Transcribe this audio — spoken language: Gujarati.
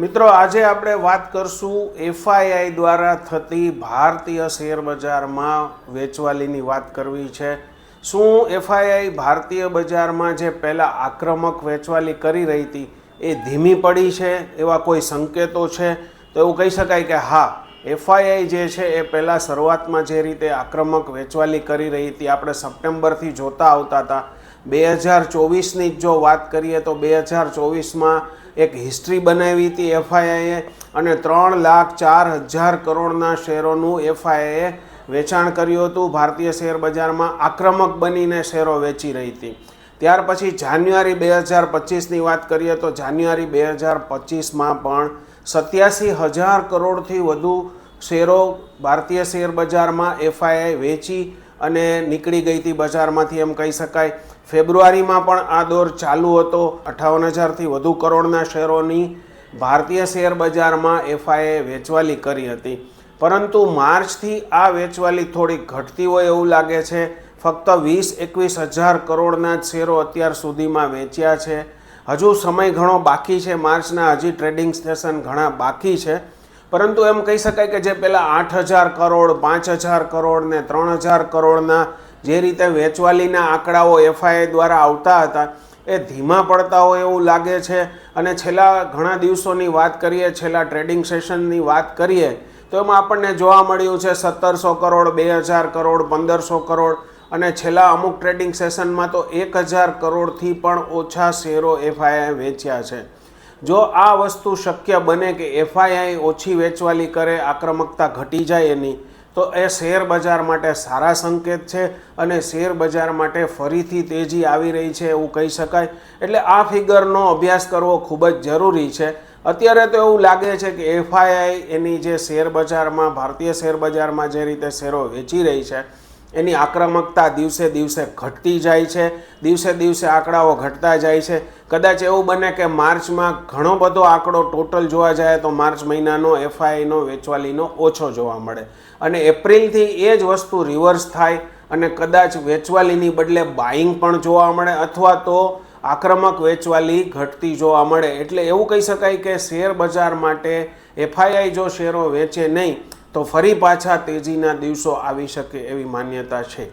મિત્રો, આજે આપણે વાત કરશું એફઆઈઆઈ દ્વારા થતી ભારતીય શેર બજારમાં વેચવાલીની વાત કરવી છે. શું એફઆઈઆઈ ભારતીય બજારમાં જે પહેલાં આક્રમક વેચવાલી કરી રહી હતી, એ ધીમી પડી છે એવા કોઈ સંકેતો છે? તો એવું કહી શકાય કે હા એફઆઈઆઈ જે છે એ પહેલાં શરૂઆતમાં જે રીતે આક્રમક વેચવાલી કરી રહી હતી, આપણે સપ્ટેમ્બરથી જોતા આવતા હતા. બે હજાર ચોવીસની જ વાત કરીએ તો બે હજાર ચોવીસમાં એક હિસ્ટ્રી બનાવી હતી એફઆઈઆઈએ અને ત્રણ લાખ ચાર હજાર કરોડના શેરોનું એફઆઈઆઈએ વેચાણ કર્યું હતું. ભારતીય શેર બજારમાં આક્રમક બનીને શેરો વેચી રહી હતી. ત્યાર પછી જાન્યુઆરી બે હજાર પચીસની વાત કરીએ તો જાન્યુઆરી બે હજાર પચીસમાં પણ સત્યાસી હજાર કરોડથી વધુ શેરો ભારતીય શેર બજારમાં એફઆઈઆઈ વેચી અને નીકળી ગઈ હતી બજારમાંથી એમ કહી શકાય. ફેબ્રુઆરીમાં પણ આ દોર ચાલુ હતો. અઠાવન હજારથી વધુ કરોડના શેરોની ભારતીય શેર બજારમાં એફઆઈએ વેચવાલી કરી હતી. પરંતુ માર્ચથી આ વેચવાલી થોડી ઘટતી હોય એવું લાગે છે. ફક્ત વીસ, એકવીસ હજાર કરોડના જ શેરો અત્યાર સુધીમાં વેચ્યા છે. હજુ સમય ઘણો બાકી છે. માર્ચના હજી ટ્રેડિંગ સ્ટેશન ઘણા બાકી છે. પરંતુ એમ કહી શકાય કે જે પહેલાં આઠ હજાર કરોડ પાંચ હજાર કરોડ ને ત્રણ હજાર કરોડના જે રીતે વેચવાલીના આંકડાઓ એફઆઈઆઈ દ્વારા આવતા હતા, એ ધીમા પડતા હોય એવું લાગે છે. અને છેલ્લા ઘણા દિવસોની વાત કરીએ, છેલ્લા ટ્રેડિંગ સેશનની વાત કરીએ, તો એમાં આપણને જોવા મળ્યું છે સત્તરસો કરોડ બે હજાર કરોડ, પંદરસો કરોડ અને છેલ્લા અમુક ટ્રેડિંગ સેશનમાં તો એક હજાર કરોડથી પણ ઓછા શેરો એફઆઈઆઈ વેચ્યા છે. જો આ વસ્તુ શક્ય બને કે એફઆઈઆઈ ઓછી વેચવાલી કરે, આક્રમકતા ઘટી જાય એની, તો એ શેર બજાર માટે સારા સંકેત છે અને શેર બજાર માટે ફરીથી તેજી આવી રહી છે એવું કહી શકાય. એટલે આ ફિગરનો અભ્યાસ કરવો ખૂબ જ જરૂરી છે. અત્યારે તો એવું લાગે છે કે એફઆઈઆઈ એની જે શેર બજારમાં, ભારતીય શેર બજારમાં જે રીતે શેરો વેચી રહી છે એની આક્રમકતા દિવસે દિવસે ઘટતી જાય છે, દિવસે દિવસે આંકડાઓ ઘટતા જાય છે. કદાચ એવું બને કે માર્ચમાં ઘણો બધો આંકડો ટોટલ જોવા જાય તો માર્ચ મહિનાનો, એફઆઈનો, વેચવાલીનો ઓછો જોવા મળે. અને એપ્રિલથી એ જ વસ્તુ રિવર્સ થાય અને કદાચ વેચવાલીની બદલે બાઇંગ પણ જોવા મળે અથવા તો આક્રમક વેચવાલી ઘટતી જોવા મળે. એટલે એવું કહી શકાય કે શેર બજાર માટે એફઆઈઆઈ જો શેરો વેચે નહીં તો ફરી પાછા તેજીના દિવસો આવી શકે એવી માન્યતા છે.